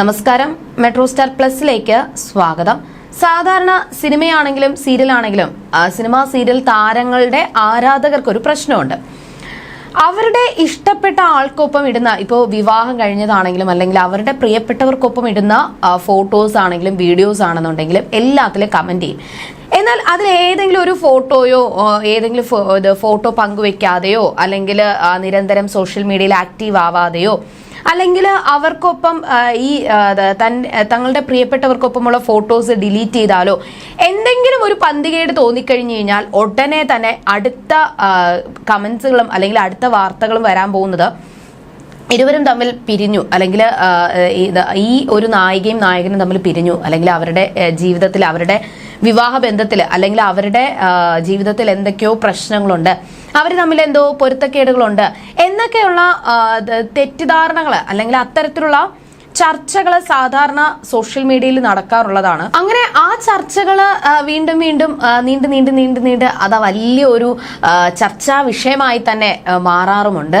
നമസ്കാരം. Metro star പ്ലസിലേക്ക് സ്വാഗതം. സാധാരണ സിനിമയാണെങ്കിലും സീരിയലാണെങ്കിലും സിനിമ സീരിയൽ താരങ്ങളുടെ ആരാധകർക്കൊരു പ്രശ്നമുണ്ട്. അവരുടെ ഇഷ്ടപ്പെട്ട ആൾക്കൊപ്പം ഇടുന്ന ഇപ്പോൾ വിവാഹം കഴിഞ്ഞതാണെങ്കിലും അല്ലെങ്കിൽ അവരുടെ പ്രിയപ്പെട്ടവർക്കൊപ്പം ഇടുന്ന ഫോട്ടോസ് ആണെങ്കിലും വീഡിയോസ് ആണെന്നുണ്ടെങ്കിലും എല്ലാത്തിലും കമന്റ് ചെയ്യും. എന്നാൽ അതിൽ ഏതെങ്കിലും ഒരു ഫോട്ടോയോ ഏതെങ്കിലും ഫോട്ടോ പങ്കുവെക്കാതെയോ അല്ലെങ്കിൽ നിരന്തരം സോഷ്യൽ മീഡിയയിൽ ആക്റ്റീവ് ആവാതെയോ അല്ലെങ്കിൽ അവർക്കൊപ്പം ഈ തങ്ങളുടെ പ്രിയപ്പെട്ടവർക്കൊപ്പമുള്ള ഫോട്ടോസ് ഡിലീറ്റ് ചെയ്താലോ? എന്തെങ്കിലും ഒരു പന്തികേട് തോന്നിക്കഴിഞ്ഞു കഴിഞ്ഞാൽ ഉടനെ തന്നെ അടുത്ത കമൻസുകളും അല്ലെങ്കിൽ അടുത്ത വാർത്തകളും വരാൻ പോകുന്നത് ഇരുവരും തമ്മിൽ പിരിഞ്ഞു. അല്ലെങ്കിൽ ഈ ഒരു നായികയും നായകനും തമ്മിൽ പിരിഞ്ഞു. അല്ലെങ്കിൽ അവരുടെ ജീവിതത്തിൽ അവരുടെ വിവാഹ ബന്ധത്തിൽ അല്ലെങ്കിൽ അവരുടെ ജീവിതത്തിൽ എന്തൊക്കെയോ പ്രശ്നങ്ങളുണ്ട്. അവർ തമ്മിൽ എന്തോ പൊരുത്തക്കേടുകളുണ്ട്. എന്നൊക്കെയുള്ള തെറ്റിദ്ധാരണകൾ അല്ലെങ്കിൽ അത്തരത്തിലുള്ള ചർച്ചകൾ സാധാരണ സോഷ്യൽ മീഡിയയിൽ നടക്കാറുള്ളതാണ്. അങ്ങനെ ആ ചർച്ചകൾ വീണ്ടും വീണ്ടും നീണ്ട് നീണ്ട് നീണ്ട് നീണ്ട് അത് വലിയ ഒരു ചർച്ചാ വിഷയമായി തന്നെ മാറാറുമുണ്ട്.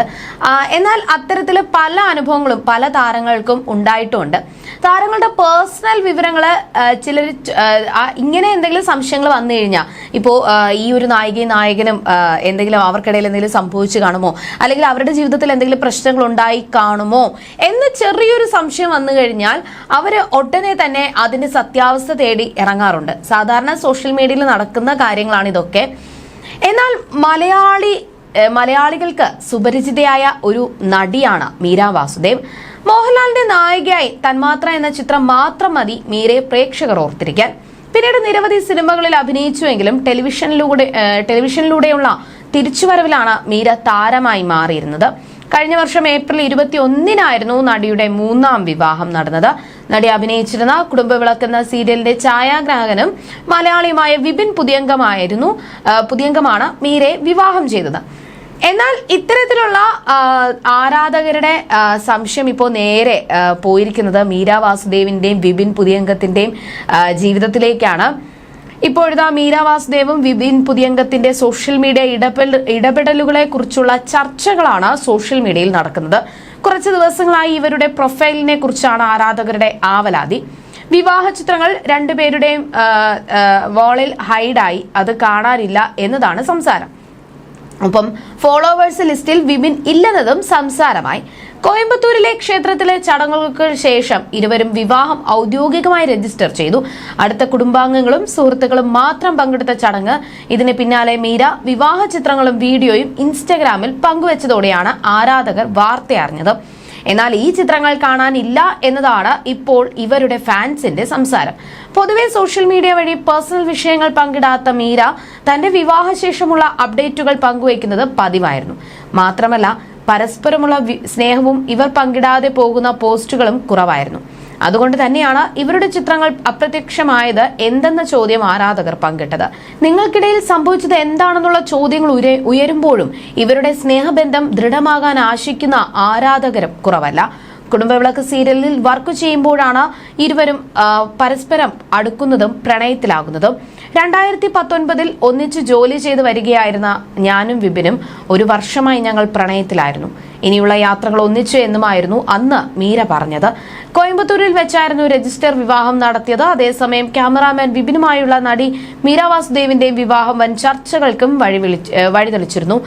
എന്നാൽ അത്തരത്തിൽ പല അനുഭവങ്ങളും പല താരങ്ങൾക്കും ഉണ്ടായിട്ടുമുണ്ട് താരങ്ങളുടെ പേഴ്സണൽ വിവരങ്ങൾ ചിലർ ഇങ്ങനെ എന്തെങ്കിലും സംശയങ്ങൾ വന്നു കഴിഞ്ഞാൽ ഇപ്പോൾ ഈ ഒരു നായികയും നായകനും എന്തെങ്കിലും അവർക്കിടയിൽ എന്തെങ്കിലും സംഭവിച്ചു കാണുമോ? അല്ലെങ്കിൽ അവരുടെ ജീവിതത്തിൽ എന്തെങ്കിലും പ്രശ്നങ്ങൾ ഉണ്ടായി കാണുമോ? എന്ന് ചെറിയൊരു സംശയം വന്നു കഴിഞ്ഞാൽ അവർ ഒട്ടനെ തന്നെ അതിന്റെ സത്യാവസ്ഥ തേടി ഇറങ്ങാറുണ്ട്. സാധാരണ സോഷ്യൽ മീഡിയയിൽ നടക്കുന്ന കാര്യങ്ങളാണ് ഇതൊക്കെ. എന്നാൽ മലയാളി മലയാളികൾക്ക് സുപരിചിതയായ ഒരു നടിയാണ് മീര വാസുദേവ്. മോഹൻലാലിന്റെ നായികയായി തന്മാത്ര എന്ന ചിത്രം മാത്രം മതി മീരയെ പ്രേക്ഷകർ ഓർത്തിരിക്കാൻ. പിന്നീട് നിരവധി സിനിമകളിൽ അഭിനയിച്ചുവെങ്കിലും ടെലിവിഷനിലൂടെ ടെലിവിഷനിലൂടെയുള്ള തിരിച്ചുവരവിലാണ് മീര താരമായി മാറിയിരുന്നത്. കഴിഞ്ഞ വർഷം ഏപ്രിൽ ഇരുപത്തി ഒന്നിനായിരുന്നു നടിയുടെ മൂന്നാം വിവാഹം നടന്നത്. നടി അഭിനയിച്ചിരുന്ന കുടുംബവിളക്ക് എന്ന സീരിയലിന്റെ ഛായാഗ്രാഹകനും മലയാളിയുമായ വിപിൻ പുതിയംഗമായിരുന്നു പുതിയംഗമാണ് മീരെ വിവാഹം ചെയ്തത്. എന്നാൽ ഇത്തരത്തിലുള്ള ആരാധകരുടെ സംശയം ഇപ്പോൾ നേരെ പോയിരിക്കുന്നത് മീര വാസുദേവിന്റെയും വിപിൻ പുതിയംഗത്തിന്റെയും ജീവിതത്തിലേക്കാണ്. ഇപ്പോഴിതാ മീര വാസുദേവും വിപിൻ പുതിയംഗത്തിന്റെ സോഷ്യൽ മീഡിയ ഇടപെടലുകളെ കുറിച്ചുള്ള ചർച്ചകളാണ് സോഷ്യൽ മീഡിയയിൽ നടക്കുന്നത്. കുറച്ച് ദിവസങ്ങളായി ഇവരുടെ പ്രൊഫൈലിനെ കുറിച്ചാണ് ആരാധകരുടെ ആവലാതി. വിവാഹ ചിത്രങ്ങൾ രണ്ടുപേരുടെയും വാളിൽ ഹൈഡായി. അത് കാണാനില്ല എന്നതാണ് സംസാരം. ഒപ്പം ഫോളോവേഴ്സ് ലിസ്റ്റിൽ വിപിൻ ഇല്ലെന്നതും സംസാരമായി. കോയമ്പത്തൂരിലെ ക്ഷേത്രത്തിലെ ചടങ്ങുകൾക്ക് ശേഷം ഇരുവരും വിവാഹം ഔദ്യോഗികമായി രജിസ്റ്റർ ചെയ്തു. അടുത്ത കുടുംബാംഗങ്ങളും സുഹൃത്തുക്കളും മാത്രം പങ്കെടുത്ത ചടങ്ങ്. ഇതിന് പിന്നാലെ മീര വിവാഹ ചിത്രങ്ങളും വീഡിയോയും ഇൻസ്റ്റഗ്രാമിൽ പങ്കുവച്ചതോടെയാണ് ആരാധകർ വാർത്തയറിഞ്ഞത്. എന്നാൽ ഈ ചിത്രങ്ങൾ കാണാനില്ല എന്നതാണ് ഇപ്പോൾ ഇവരുടെ ഫാൻസിന്റെ സംസാരം. പൊതുവെ സോഷ്യൽ മീഡിയ വഴി പേഴ്സണൽ വിഷയങ്ങൾ പങ്കിടാത്ത മീര തന്റെ വിവാഹശേഷമുള്ള അപ്ഡേറ്റുകൾ പങ്കുവയ്ക്കുന്നത് പതിവായിരുന്നു. മാത്രമല്ല പരസ്പരമുള്ള സ്നേഹവും ഇവർ പങ്കിടാതെ പോകുന്ന പോസ്റ്റുകളും കുറവായിരുന്നു. അതുകൊണ്ട് തന്നെയാണ് ഇവരുടെ ചിത്രങ്ങൾ അപ്രത്യക്ഷമായത് എന്തെന്ന ചോദ്യം ആരാധകർ പങ്കിട്ടത്. നിങ്ങൾക്കിടയിൽ സംഭവിച്ചത് എന്താണെന്നുള്ള ചോദ്യങ്ങൾ ഉയരുമ്പോഴും ഇവരുടെ സ്നേഹബന്ധം ദൃഢമാകാൻ ആശിക്കുന്ന ആരാധകരും കുറവല്ല. കുടുംബവിളക്ക് സീരിയലിൽ വർക്ക് ചെയ്യുമ്പോഴാണ് ഇരുവരും പരസ്പരം അടുക്കുന്നതും പ്രണയത്തിലാകുന്നതും. രണ്ടായിരത്തി പത്തൊൻപതിൽ ഒന്നിച്ച് ജോലി ചെയ്ത് വരികയായിരുന്ന ഞാനും വിപിനും ഒരു വർഷമായി ഞങ്ങൾ പ്രണയത്തിലായിരുന്നു. ഇനിയുള്ള യാത്രകൾ ഒന്നിച്ചു എന്നുമായിരുന്നു അന്ന് മീര പറഞ്ഞത്. കോയമ്പത്തൂരിൽ വെച്ചായിരുന്നു രജിസ്റ്റർ വിവാഹം നടത്തിയത്. അതേസമയം ക്യാമറാമാൻ വിപിനുമായുള്ള നടി മീര വാസുദേവിന്റെയും വിവാഹം വൻ ചർച്ചകൾക്കും വഴി വഴിതെളിച്ചിരുന്നു.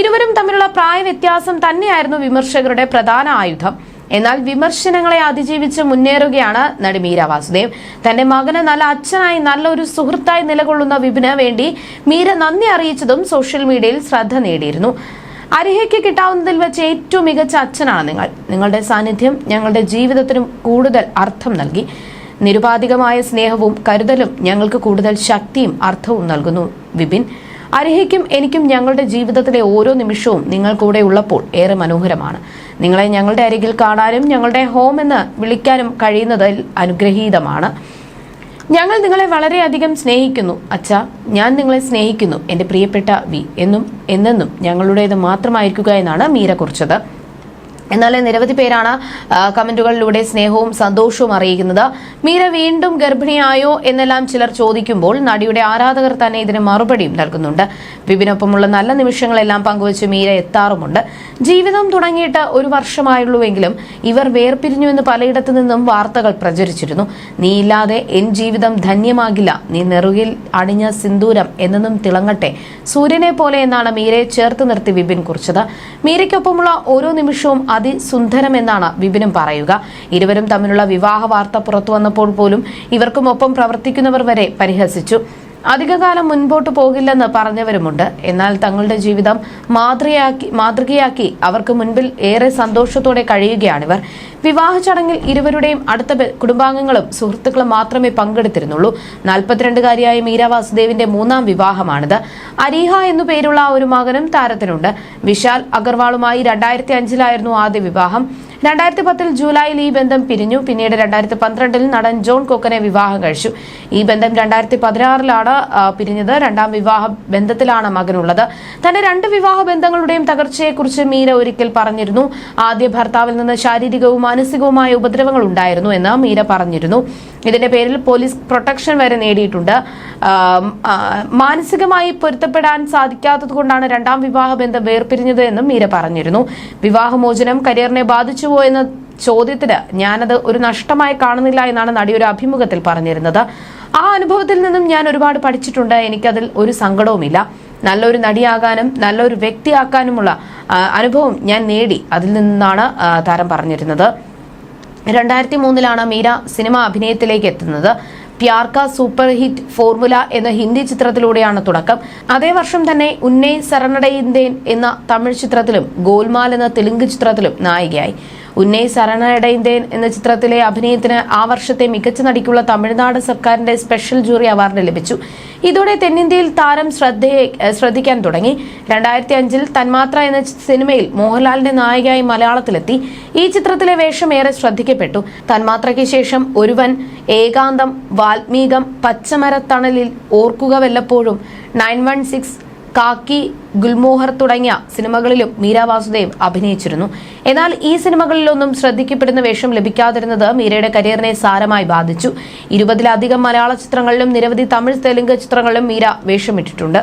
ഇരുവരും തമ്മിലുള്ള പ്രായ വ്യത്യാസം തന്നെയായിരുന്നു വിമർശകരുടെ പ്രധാന ആയുധം. എന്നാൽ വിമർശനങ്ങളെ അതിജീവിച്ച് മുന്നേറുകയാണ് നടി മീര വാസുദേവ്. തന്റെ മകന് നല്ല അച്ഛനായി നല്ലൊരു സുഹൃത്തായി നിലകൊള്ളുന്ന വിപിന് വേണ്ടി മീര നന്ദി അറിയിച്ചതും സോഷ്യൽ മീഡിയയിൽ ശ്രദ്ധ നേടിയിരുന്നു. അരിഹയ്ക്ക് കിട്ടാവുന്നതിൽ വെച്ച് ഏറ്റവും മികച്ച അച്ഛനാണ് നിങ്ങൾ. നിങ്ങളുടെ സാന്നിധ്യം ഞങ്ങളുടെ ജീവിതത്തിനും കൂടുതൽ അർത്ഥം നൽകി. നിരുപാധികമായ സ്നേഹവും കരുതലും ഞങ്ങൾക്ക് കൂടുതൽ ശക്തിയും അർത്ഥവും നൽകുന്നു വിപിൻ. അരിഹയ്ക്കും എനിക്കും ഞങ്ങളുടെ ജീവിതത്തിലെ ഓരോ നിമിഷവും നിങ്ങൾ കൂടെ ഉള്ളപ്പോൾ ഏറെ മനോഹരമാണ്. നിങ്ങളെ ഞങ്ങളുടെ അരികിൽ കാണാനും ഞങ്ങളുടെ ഹോം എന്ന് വിളിക്കാനും കഴിയുന്നതിൽ അനുഗ്രഹീതമാണ്. ഞങ്ങൾ നിങ്ങളെ വളരെയധികം സ്നേഹിക്കുന്നു. അച്ഛ ഞാൻ നിങ്ങളെ സ്നേഹിക്കുന്നു എന്റെ പ്രിയപ്പെട്ട വി. എന്നും എന്നെന്നും ഞങ്ങളുടേത് മാത്രമായിരിക്കുക എന്നാണ് മീര കുറിച്ചത്. എന്നാൽ നിരവധി പേരാണ് കമന്റുകളിലൂടെ സ്നേഹവും സന്തോഷവും അറിയിക്കുന്നത്. മീര വീണ്ടും ഗർഭിണിയായോ എന്നെല്ലാം ചിലർ ചോദിക്കുമ്പോൾ നടിയുടെ ആരാധകർ തന്നെ ഇതിന് മറുപടിയും നൽകുന്നുണ്ട്. വിപിനൊപ്പമുള്ള നല്ല നിമിഷങ്ങളെല്ലാം പങ്കുവച്ച് മീര എത്താറുമുണ്ട്. ജീവിതം തുടങ്ങിയിട്ട് ഒരു വർഷമായുള്ളൂവെങ്കിലും ഇവർ വേർപിരിഞ്ഞു എന്ന് പലയിടത്തു നിന്നും വാർത്തകൾ പ്രചരിച്ചിരുന്നു. നീ ഇല്ലാതെ എൻ ജീവിതം ധന്യമാകില്ല. നീ നെറുകിൽ അണിഞ്ഞ സിന്ദൂരം എന്നും തിളങ്ങട്ടെ. സൂര്യനെ പോലെ എന്നാണ് മീരയെ ചേർത്ത് നിർത്തി വിപിൻ കുറിച്ചത്. മീരയ്ക്കൊപ്പമുള്ള ഓരോ നിമിഷവും അതിസുന്ദരമെന്നാണ് വിപിനും പറയുക. ഇരുവരും തമ്മിലുള്ള വിവാഹ വാർത്ത പുറത്തു വന്നപ്പോൾ പോലും ഇവർക്കുമൊപ്പം പ്രവർത്തിക്കുന്നവർ വരെ പരിഹസിച്ചു. അധികകാലം മുൻപോട്ട് പോകില്ലെന്ന് പറഞ്ഞവരുമുണ്ട്. എന്നാൽ തങ്ങളുടെ ജീവിതം മാതൃയാക്കി മാതൃകയാക്കി അവർക്ക് മുൻപിൽ ഏറെ സന്തോഷത്തോടെ കഴിയുകയാണിവർ. വിവാഹ ചടങ്ങിൽ ഇരുവരുടെയും അടുത്ത കുടുംബാംഗങ്ങളും സുഹൃത്തുക്കളും മാത്രമേ പങ്കെടുത്തിരുന്നുള്ളൂ. നാൽപ്പത്തിരണ്ടുകാരിയായ മീര വാസുദേവിന്റെ മൂന്നാം വിവാഹമാണിത്. അരീഹ എന്നു പേരുള്ള ഒരു മകനും താരത്തിനുണ്ട്. വിശാൽ അഗർവാളുമായി രണ്ടായിരത്തി അഞ്ചിലായിരുന്നു ആദ്യ വിവാഹം. രണ്ടായിരത്തി പത്തിൽ ജൂലൈയിൽ ഈ ബന്ധം പിരിഞ്ഞു. പിന്നീട് രണ്ടായിരത്തി പന്ത്രണ്ടിൽ നടൻ ജോൺ കൊക്കനെ വിവാഹം കഴിച്ചു. ഈ ബന്ധം രണ്ടായിരത്തി പതിനാറിലാണ് പിരിഞ്ഞത്. രണ്ടാം വിവാഹ ബന്ധത്തിലാണ് മകനുള്ളത്. തന്റെ രണ്ട് വിവാഹ ബന്ധങ്ങളുടെയും തകർച്ചയെക്കുറിച്ച് മീര ഒരിക്കൽ പറഞ്ഞിരുന്നു. ആദ്യ ഭർത്താവിൽ നിന്ന് ശാരീരികവും മാനസികവുമായ ഉപദ്രവങ്ങൾ ഉണ്ടായിരുന്നു എന്ന് മീര പറഞ്ഞിരുന്നു. ഇതിന്റെ പേരിൽ പോലീസ് പ്രൊട്ടക്ഷൻ വരെ നേടിയിട്ടുണ്ട്. മാനസികമായി പൊരുത്തപ്പെടാൻ സാധിക്കാത്തത് കൊണ്ടാണ് രണ്ടാം വിവാഹ ബന്ധം വേർപിരിഞ്ഞത് എന്നും മീര പറഞ്ഞിരുന്നു. വിവാഹമോചനം കരിയറിനെ ബാധിച്ചുവോ എന്ന ചോദ്യത്തിന് ഞാനത് ഒരു നഷ്ടമായി കാണുന്നില്ല എന്നാണ് നടി ഒരു അഭിമുഖത്തിൽ പറഞ്ഞിരുന്നത്. ആ അനുഭവത്തിൽ നിന്നും ഞാൻ ഒരുപാട് പഠിച്ചിട്ടുണ്ട്. എനിക്കതിൽ ഒരു സങ്കടവുമില്ല. നല്ലൊരു നടിയാകാനും നല്ലൊരു വ്യക്തിയാക്കാനുമുള്ള അനുഭവം ഞാൻ നേടി. അതിൽ നിന്നാണ് താരം പറഞ്ഞിരുന്നത്. രണ്ടായിരത്തി മൂന്നിലാണ് മീര സിനിമ അഭിനയത്തിലേക്ക് എത്തുന്നത്. പ്യാർക്ക സൂപ്പർ ഹിറ്റ് ഫോർമുല എന്ന ഹിന്ദി ചിത്രത്തിലൂടെയാണ് തുടക്കം. അതേ വർഷം തന്നെ ഉന്നൈ സരണടയിന്തേൻ എന്ന തമിഴ് ചിത്രത്തിലും ഗോൽമാൽ എന്ന തെലുങ്ക് ചിത്രത്തിലും നായികയായി. ഉന്നൈ സരണടയിന്തേൻ എന്ന ചിത്രത്തിലെ അഭിനയത്തിന് ആ വർഷത്തെ മികച്ച നടിക്കുള്ള തമിഴ്നാട് സർക്കാരിന്റെ സ്പെഷ്യൽ ജൂറി അവാർഡ് ലഭിച്ചു. ഇതോടെ തെന്നിന്ത്യയിൽ താരം ശ്രദ്ധയെ ശ്രദ്ധിക്കാൻ തുടങ്ങി. രണ്ടായിരത്തി അഞ്ചിൽ തന്മാത്ര എന്ന സിനിമയിൽ മോഹൻലാലിന്റെ നായികയായി മലയാളത്തിലെത്തി. ഈ ചിത്രത്തിലെ വേഷം ഏറെ ശ്രദ്ധിക്കപ്പെട്ടു. തന്മാത്രയ്ക്ക് ശേഷം ഒരുവൻ Ekantham വാൽമീകം പച്ചമരത്തണലിൽ Orkkuka Vallappozhum. Nine one six Kakki Gulmohar തുടങ്ങിയ സിനിമകളിലും മീര വാസുദേവ് അഭിനയിച്ചിരുന്നു. എന്നാൽ ഈ സിനിമകളിലൊന്നും ശ്രദ്ധിക്കപ്പെടുന്ന വേഷം ലഭിക്കാതിരുന്നത് മീരയുടെ കരിയറിനെ സാരമായി ബാധിച്ചു. ഇരുപതിലധികം മലയാള ചിത്രങ്ങളിലും നിരവധി തമിഴ് തെലുങ്ക് ചിത്രങ്ങളിലും മീര വേഷമിട്ടിട്ടുണ്ട്.